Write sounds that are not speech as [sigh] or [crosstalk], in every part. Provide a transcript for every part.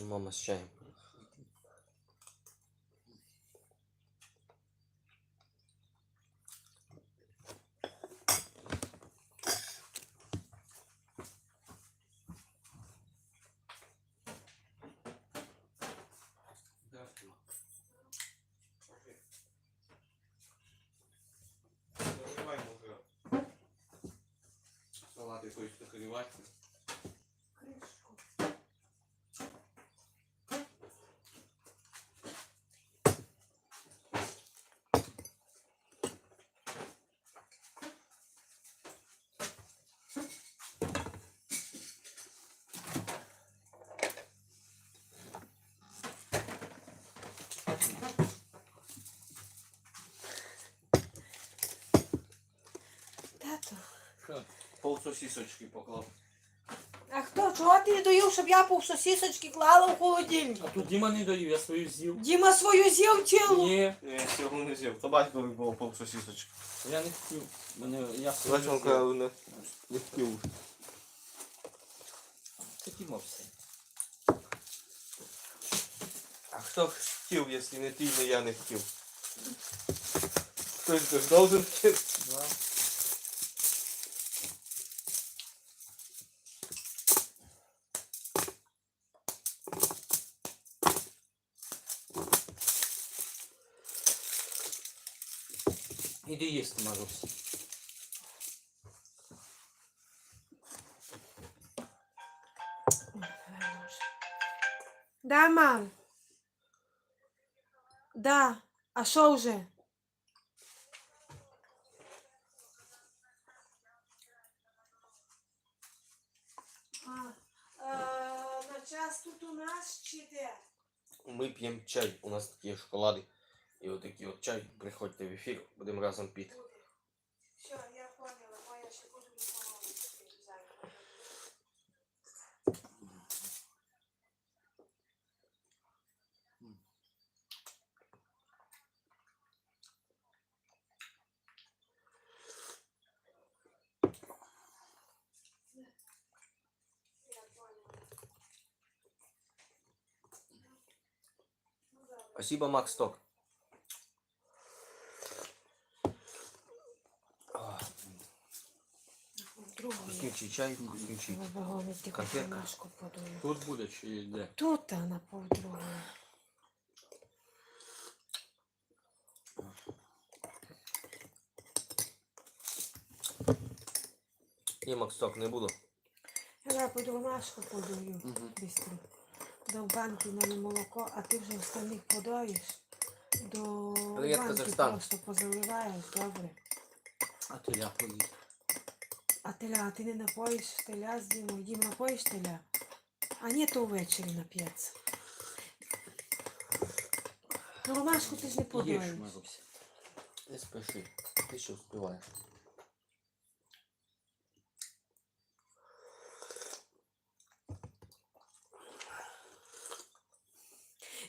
Там мама з чаєм. Салат якоїсь нахилювати. Тато. Що? Пол сосісочки поклав. А хто? Чого ти не доїв, щоб я пів сосісочки клала в холодильник? А тут Діма не доїв, я свою з'їв. Діма свою з'їв цілу. Ні, Ні, цього не з'їв. То батько було пол сосісочки. я не хотів. Мене я свою Бачимо, з'їв. коли не, не хотів. Хотімо все. А хто хотів, якщо не ти, не я не хотів? Хтось ж должен хотіти. Да. Іди їсти, Марусь. Да, мам. Да. А що вже? А, е, на час тут у нас чи де? Ми п'ємо чай. У нас такі шоколади. І отакий от чай. Приходьте в ефір, будемо разом піти. Все, я поняла. Моя ще буду. Ну, добре. Спасибо, Макс Ток. Другої. Чай, вкуснючий. Конфетка. Тут буде чи де? Тут на повдруге. Ні, Макс Ток, не буду. Я пойду машку подую Мгм. быстро. До банки в мене молоко, а ти вже остальних подоїш. До Привіт, банки Казахстан. просто позаливаєш, добре. А ти я поїду. А теля, а ти не напоїш теля з Дімою. Дім напоїш теля? А ні, то ввечері нап'ється. Ну, ромашку ти ж не Їж, подоїш. Марусь. Не спеши. Ти ще успіваєш.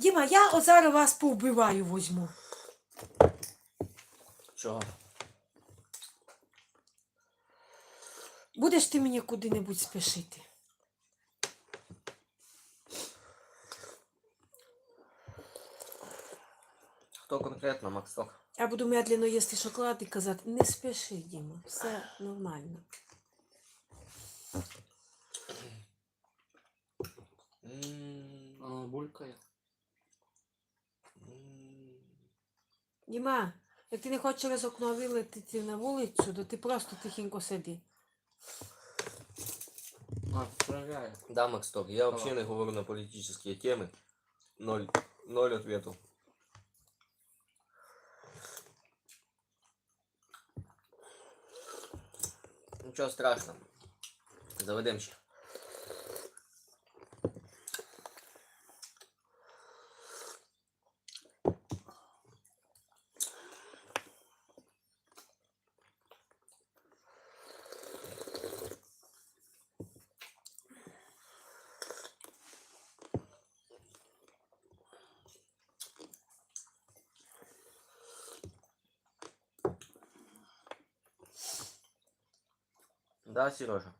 Діма, я от зараз вас повбиваю возьму. Чого? Будеш ти мені куди-небудь спешити? Хто конкретно, Макс Я буду медленно їсти шоколад і казати, не спіши, Діма, все нормально. М, А, булькає. Діма, як ти не хочеш через окно вилетіти на вулицю, то ти просто тихенько сиди. А, справляє. Да, Макс Ток, я вообще не говорю на политические темы. Ноль, ноль ответов. Ничего страшного. Заведем ще. Да, Сережа?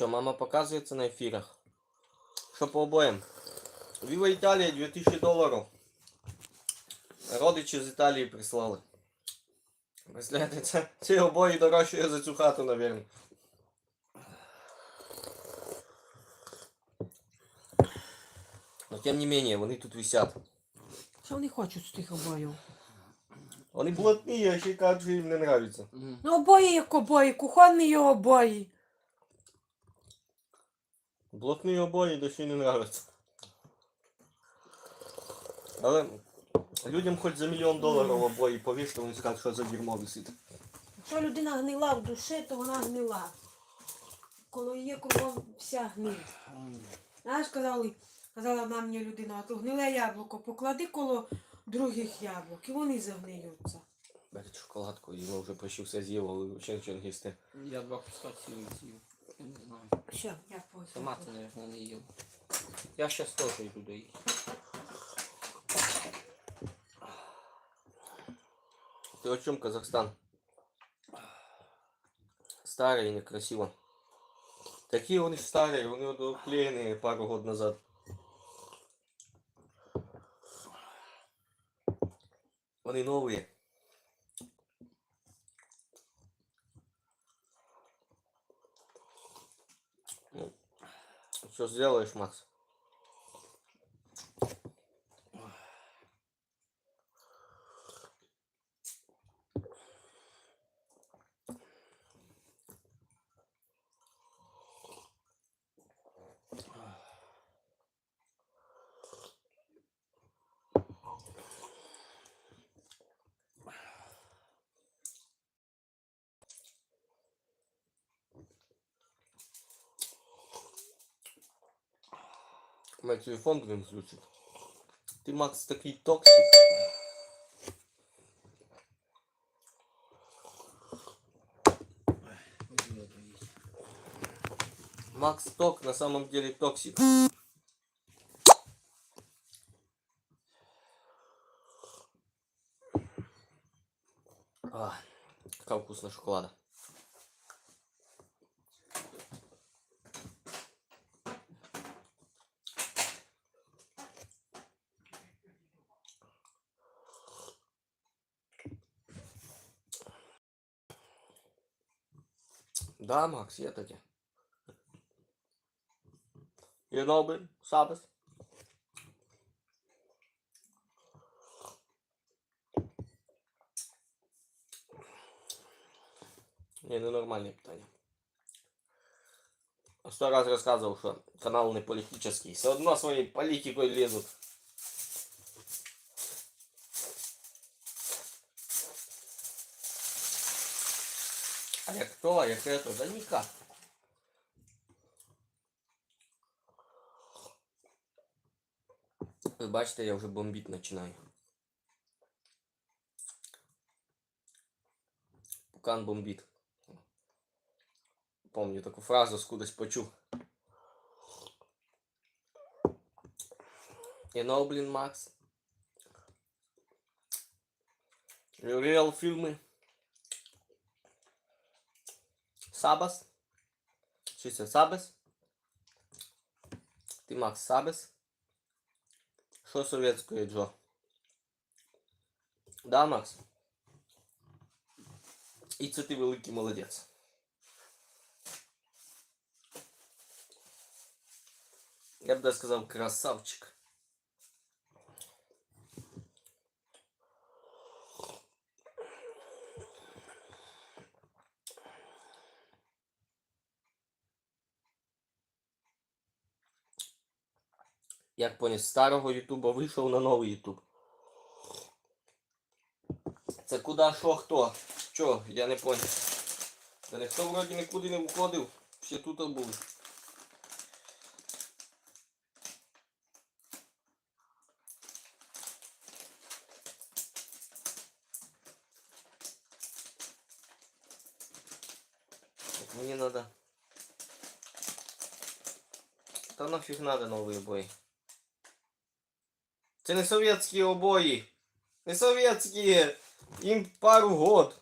Що, мама показує це на ефірах? Що по обоям? Віва Італія 2000 доларів. Родичі з Італії прислали. Представляєте, це, [laughs] ці обої дорожчі за цю хату, навірно. Но тем не менее, вони тут висять. Що вони хочуть з тих обоїв? Вони блатні, а ще кажуть, що їм не нравиться. Ну обої як обої, кухонні обої. Блатні обої до ще й не нравиться. Але людям хоч за мільйон доларів обої повісти, вони скажуть, що за дерьмо висить. Якщо людина гнила в душі, то вона гнила. Коли є кругом вся гниль. Знаєш, казали, казала одна мені людина, то гниле яблуко поклади коло других яблук, і вони загниються. Беріть шоколадку, і ми вже почти все з'їв, але не їсти. Я два куска цілих з'їв. Що, я поїду. Ти, мабуть, не їв. Я щас теж йду до їх. Ти о чому Казахстан? Старий і некрасиво. Такі вони ж старі, вони оклеєні пару год назад. Вони нові. Ну, Что сделаешь, Макс? У мене телефон, блин, включит. Ты, Макс, такий токсик. Іду до їх. Макс Ток на самом деле токсик. А, какая вкусная шоколада. Da, Max, є таке. Є добрий, сабес. Ні, ненормальне ну питання. Сто раз рассказывал, что канал не политический, Все одно своєю политикой лезут. А я кто, а я это? Да никак. Ви бачите, я вже бомбить починаю. Пукан бомбит. Помню таку фразу скудись почув. You know, блін, Макс. Реал фільми. Сабас. Чи це Сабас? Ти Макс Сабас? Що совєтської Джо? Да, Макс? І це ти великий молодець. Я б даже сказав красавчик. Як поняв, з старого Ютуба вийшов на новий Ютуб. Це куди, що, хто? Чо, я не поняв. Та ніхто вроді нікуди не виходив. Всі тут були. Мені надо. Та нафіг надо нові обої. Це не совєтські обої. Не совєтські. Їм пару год.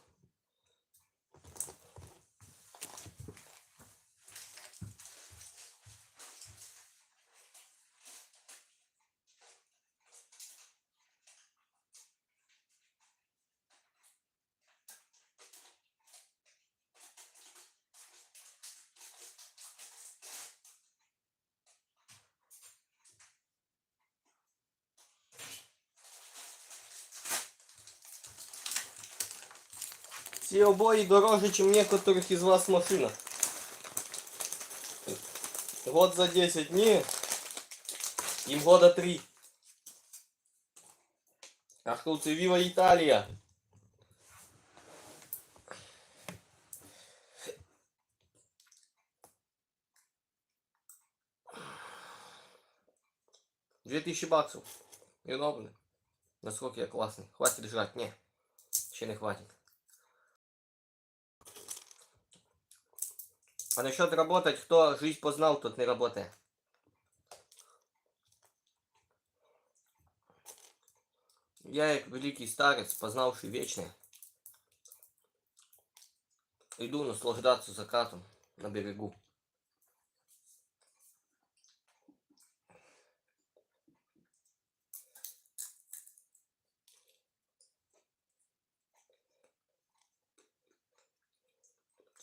Ці обої дороже, ніж некоторых із вас машина. Год за 10, ні. Їм года 3. А хлопці, Віва Італія! Две тысячи баксов. И удобно. Насколько я классный. Хватит жрать? Не. Ще не хватит. А насчет работать, кто жизнь познал, тот не работает. Я, як великий старец, познавший вечное, иду наслаждаться закатом на берегу.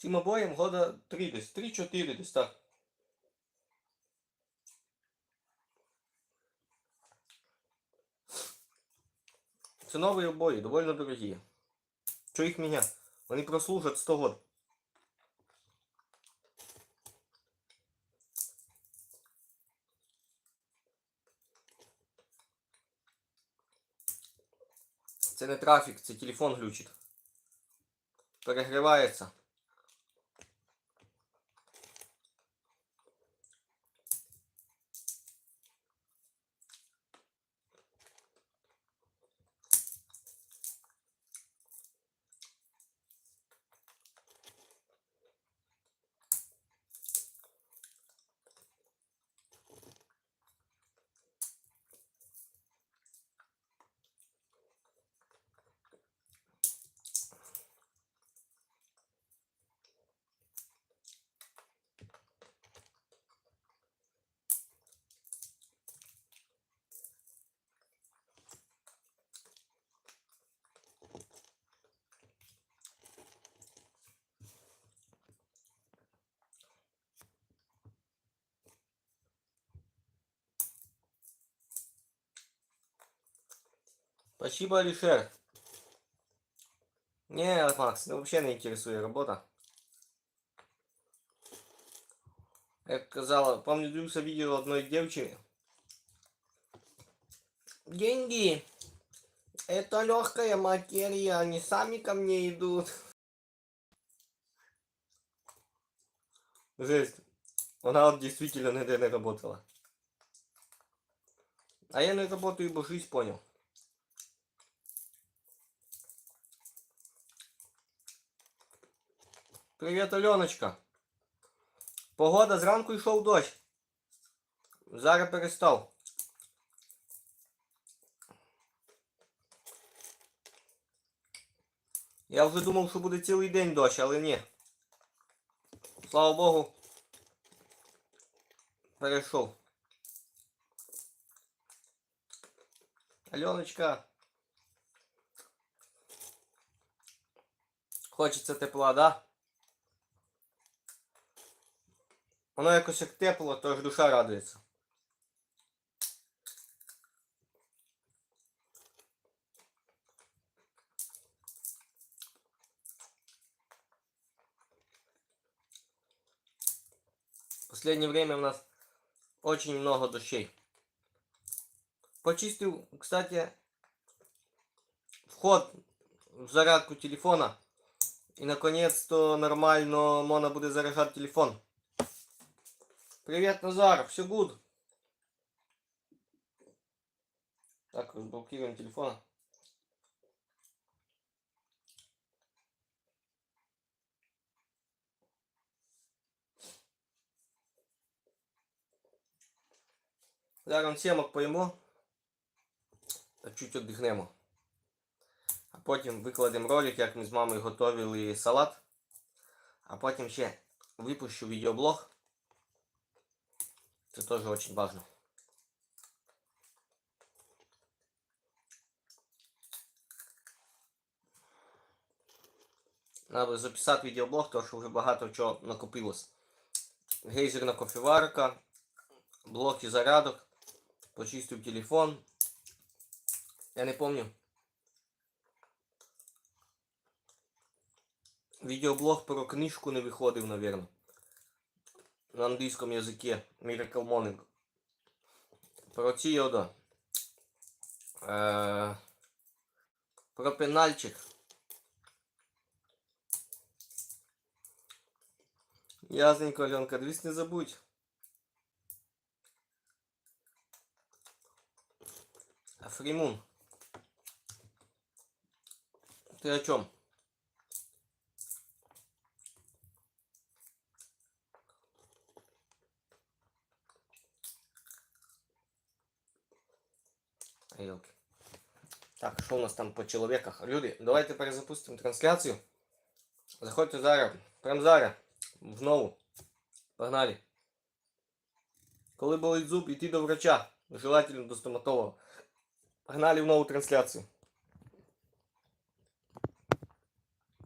Цим обоєм года 3 десь, 3-4 десь так. Це нові обої, довольно дорогі. Що їх міняти? Вони прослужать 100 год. Це не трафік, це телефон глючить. Перегрівається. Спасибо, Алишер. Не, Макс, ну вообще не интересует работа. Как сказала, помню, дивился видео одной девчины. Деньги. Это легкая материя, они сами ко мне идут. Жесть. Она вот действительно ніде не работала. А я не работаю, бо жизнь понял. Привіт, Альоночка. Погода зранку йшов дощ. Зараз перестав. Я вже думав, що буде цілий день дощ, але ні. Слава Богу. Перейшов. Альоночка. Хочеться тепла, да? Воно якось як тепло, аж душа радується. Последнее время у нас очень много дощей. Почистил, кстати, вход в зарядку телефона. И наконец-то нормально можно будет заряжать телефон. Привет, Назар, все гуд. Так, разблокируем телефон. Зараз сімок поїмо. Та чуть віддихнемо. А потім викладемо ролик, як ми з мамою готували салат. А потім ще випущу відеоблог. Это тоже очень важно. Надо записати відеоблог, тому що вже багато чого накопилось. Гейзерна кофеварка, блоки зарядок, почистив телефон. Я не помню. відеоблог про книжку не виходив, напевно. На англійському язикі Miracle Morning. Про ці йода. Е, про пенальчик. Ясненько, Альонка, дивись, не забудь. Фримун. Ты о чем? Так, що у нас там по чоловіках? Люди, давайте перезапустимо трансляцію. Заходьте зараз, прямо зараз, в нову. Погнали. Коли болить зуб, іти до врача. Желательно до стоматолога. Погнали в нову трансляцію.